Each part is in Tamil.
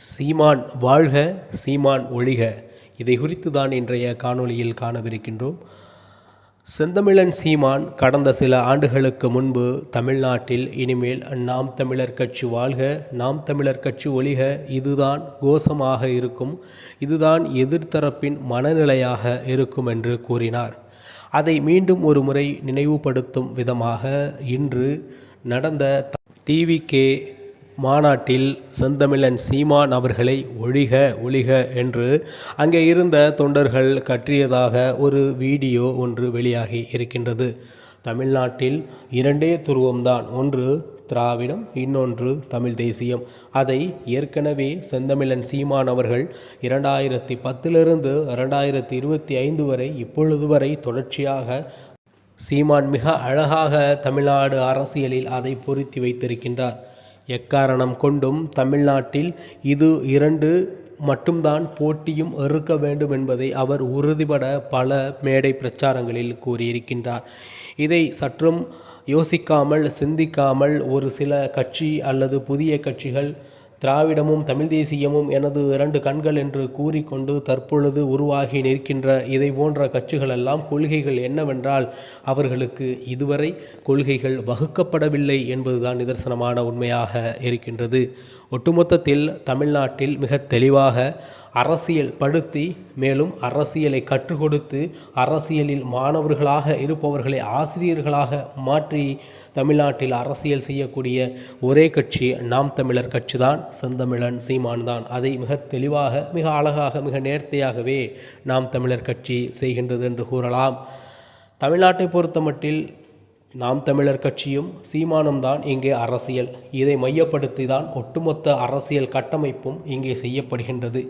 சீமான் வாழ்க சீமான் ஒழிக. இதை குறித்து தான் இன்றைய காணொளியில் காணவிருக்கின்றோம். செந்தமிழன் சீமான் கடந்த சில ஆண்டுகளுக்கு முன்பு தமிழ்நாட்டில் இனிமேல் நாம் தமிழர் கட்சி வாழ்க நாம் தமிழர் கட்சி ஒழிக இதுதான் கோஷமாக இருக்கும் இதுதான் எதிர்த்தரப்பின் மனநிலையாக இருக்கும் என்று கூறினார். அதை மீண்டும் ஒரு முறை நினைவுபடுத்தும் விதமாக இன்று நடந்த டிவிகே மாநாட்டில் செந்தமிழன் சீமான் அவர்களை ஒழிக ஒழிக என்று அங்கே இருந்த தொண்டர்கள் கற்றியதாக ஒரு வீடியோ ஒன்று வெளியாகி இருக்கின்றது. தமிழ்நாட்டில் இரண்டே துருவம்தான் ஒன்று திராவிடம் இன்னொன்று தமிழ் தேசியம். அதை ஏற்கனவே செந்தமிழன் சீமான் அவர்கள் இரண்டாயிரத்தி பத்திலிருந்து இரண்டாயிரத்தி இருபத்தி ஐந்து வரை இப்பொழுது வரை தொடர்ச்சியாக சீமான் மிக அழகாக தமிழ்நாடு அரசியலில் அதை பொருத்தி வைத்திருக்கின்றார். எக்காரணம் கொண்டும் தமிழ்நாட்டில் இது இரண்டு மட்டும்தான் போட்டியும் இருக்க வேண்டும் என்பதை அவர் உறுதிபட பல மேடை பிரச்சாரங்களில் கூறியிருக்கின்றார். இதை சற்றும் யோசிக்காமல் சிந்திக்காமல் ஒரு சில கட்சி அல்லது புதிய கட்சிகள் திராவிடமும் தமிழ் தேசியமும் எனது இரண்டு கண்கள் என்று கூறிக்கொண்டு தற்பொழுது உருவாகி நிற்கின்ற இதை போன்ற கட்சிகளெல்லாம் கொள்கைகள் என்னவென்றால் அவர்களுக்கு இதுவரை கொள்கைகள் வகுக்கப்படவில்லை என்பதுதான் நிதர்சனமான உண்மையாக இருக்கின்றது. ஒட்டுமொத்தத்தில் தமிழ்நாட்டில் மிக தெளிவாக அரசியல் படுத்தி மேலும் அரசியலை கற்றுக் கொடுத்து அரசியலில் மாணவர்களாக இருப்பவர்களை ஆசிரியர்களாக மாற்றி தமிழ்நாட்டில் அரசியல் செய்யக்கூடிய ஒரே கட்சி நாம் தமிழர் கட்சி தான் செந்தமிழன் சீமான் தான் அதை மிக தெளிவாக மிக அழகாக மிக நேர்த்தியாகவே நாம் தமிழர் கட்சி செய்கின்றது என்று கூறலாம். தமிழ்நாட்டை பொறுத்தமட்டில் நாம் தமிழர் கட்சியும் சீமானும் தான் இங்கே அரசியல். இதை மையப்படுத்தி தான் ஒட்டுமொத்த அரசியல் கட்டமைப்பும் இங்கே செய்யப்படுகின்றது.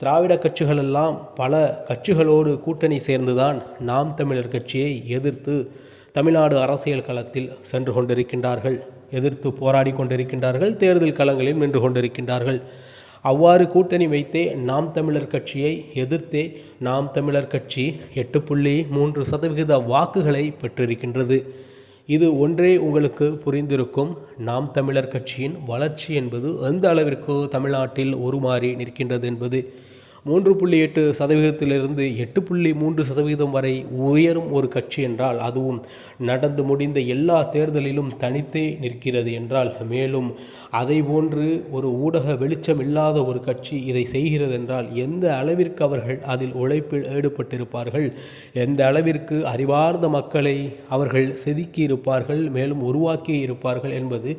திராவிட கட்சிகளெல்லாம் பல கட்சிகளோடு கூட்டணி சேர்ந்துதான் நாம் தமிழர் கட்சியை எதிர்த்து தமிழ்நாடு அரசியல் களத்தில் சென்று கொண்டிருக்கின்றார்கள். எதிர்த்து போராடி கொண்டிருக்கின்றார்கள். தேர்தல் களங்களில் நின்று கொண்டிருக்கின்றார்கள். அவ்வாறு கூட்டணி வைத்தே நாம் தமிழர் கட்சியை எதிர்த்தே நாம் தமிழர் கட்சி எட்டு புள்ளி மூன்று சதவிகித வாக்குகளை பெற்றிருக்கின்றது. இது ஒன்றே உங்களுக்கு புரிந்திருக்கும். நாம் தமிழர் கட்சியின் வளர்ச்சி என்பது எந்த அளவிற்கு தமிழ்நாட்டில் உருமாறி நிற்கின்றது என்பது மூன்று புள்ளி எட்டு சதவீதத்திலிருந்து எட்டு புள்ளி மூன்று சதவீதம் வரை உயரும் ஒரு கட்சி என்றால் அதுவும் நடந்து முடிந்த எல்லா தேர்தலிலும் தனித்தே நிற்கிறது என்றால் மேலும் அதை போன்று ஒரு ஊடக வெளிச்சம் இல்லாத ஒரு கட்சி இதை செய்கிறது என்றால் எந்த அளவிற்கு அவர்கள் அதில் உழைப்பில் ஈடுபட்டிருப்பார்கள் எந்த அளவிற்கு அறிவார்ந்த மக்களை அவர்கள் செதுக்கி இருப்பார்கள் மேலும் உருவாக்கி இருப்பார்கள் என்பது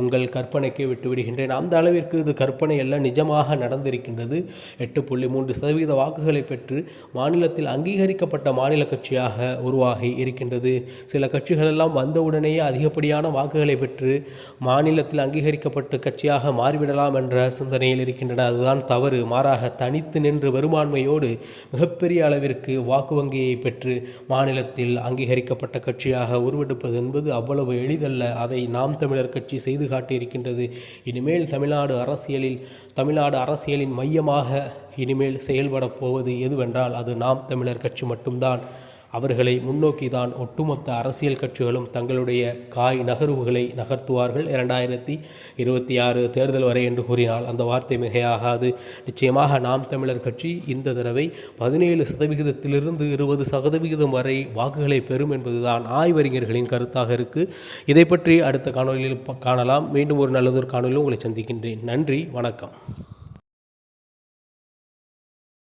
உங்கள் கற்பனைக்கே விட்டுவிடுகின்றேன். அந்த அளவிற்கு இது கற்பனை எல்லாம் நிஜமாக நடந்திருக்கின்றது. எட்டு புள்ளி மூன்று சதவீத வாக்குகளை பெற்று மாநிலத்தில் அங்கீகரிக்கப்பட்ட மாநில கட்சியாக உருவாகி இருக்கின்றது. சில கட்சிகள் எல்லாம் வந்தவுடனேயே அதிகப்படியான வாக்குகளை பெற்று மாநிலத்தில் அங்கீகரிக்கப்பட்ட கட்சியாக மாறிவிடலாம் என்ற சிந்தனையில் இருக்கின்றன. அதுதான் தவறு. மாறாக தனித்து நின்று வருமான்மையோடு மிகப்பெரிய அளவிற்கு வாக்கு வங்கியை பெற்று மாநிலத்தில் அங்கீகரிக்கப்பட்ட கட்சியாக உருவெடுப்பது என்பது அவ்வளவு எளிதல்ல. அதை நாம் தமிழர் கட்சி செய்து காட்டியிருக்கின்றது. இனிமேல் தமிழ்நாடு அரசியலில் தமிழ்நாடு அரசியலின் மையமாக இனிமேல் செயல்பட போவது எதுவென்றால் அது நாம் தமிழர் கட்சி மட்டும்தான். அவர்களை முன்னோக்கி தான் ஒட்டுமொத்த அரசியல் கட்சிகளும் தங்களுடைய காய் நகர்வுகளை நகர்த்துவார்கள். இரண்டாயிரத்தி இருபத்தி ஆறு தேர்தல் வரை என்று கூறினால் அந்த வார்த்தை மிகையாகாது. நிச்சயமாக நாம் தமிழர் கட்சி இந்த தடவை பதினேழு சதவிகிதத்திலிருந்து இருபது சதவிகிதம் வரை வாக்குகளை பெறும் என்பதுதான் ஆய்வறிஞர்களின் கருத்தாக இருக்குது இதை பற்றி அடுத்த காணொலியில் காணலாம். மீண்டும் ஒரு நல்லதொரு காணொலியில் உங்களை சந்திக்கின்றேன். நன்றி. வணக்கம்.